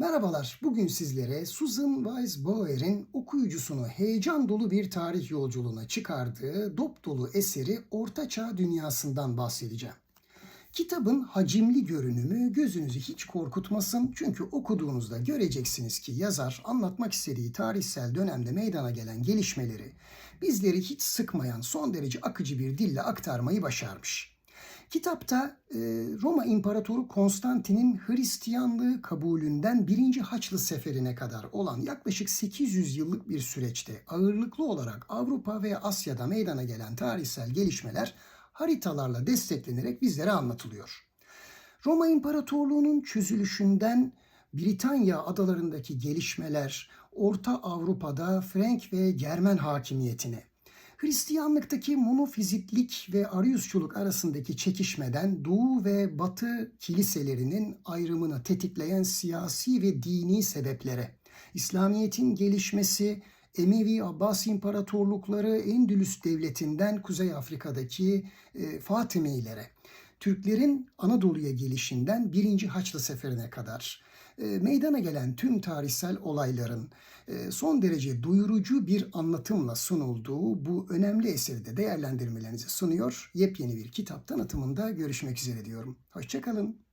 Merhabalar, bugün sizlere Susan Weisbauer'in okuyucusunu heyecan dolu bir tarih yolculuğuna çıkardığı dop dolu eseri Ortaçağ Dünyası'ndan bahsedeceğim. Kitabın hacimli görünümü gözünüzü hiç korkutmasın çünkü okuduğunuzda göreceksiniz ki yazar anlatmak istediği tarihsel dönemde meydana gelen gelişmeleri bizleri hiç sıkmayan son derece akıcı bir dille aktarmayı başarmış. Kitapta e, Roma İmparatoru Konstantin'in Hristiyanlığı kabulünden 1. Haçlı Seferi'ne kadar olan yaklaşık 800 yıllık bir süreçte ağırlıklı olarak Avrupa ve Asya'da meydana gelen tarihsel gelişmeler haritalarla desteklenerek bizlere anlatılıyor. Roma İmparatorluğu'nun çözülüşünden Britanya adalarındaki gelişmeler, Orta Avrupa'da Frank ve Germen hakimiyetine, Hristiyanlıktaki monofizitlik ve Ariusçuluk arasındaki çekişmeden Doğu ve Batı kiliselerinin ayrımını tetikleyen siyasi ve dini sebeplere, İslamiyet'in gelişmesi, Emevi Abbas İmparatorlukları Endülüs Devleti'nden Kuzey Afrika'daki e, Fatımilere, Türklerin Anadolu'ya gelişinden 1. Haçlı Seferi'ne kadar e, meydana gelen tüm tarihsel olayların e, son derece duyurucu bir anlatımla sunulduğu bu önemli eseri de değerlendirmelerinizi sunuyor. Yepyeni bir kitap tanıtımında görüşmek üzere diyorum. Hoşçakalın.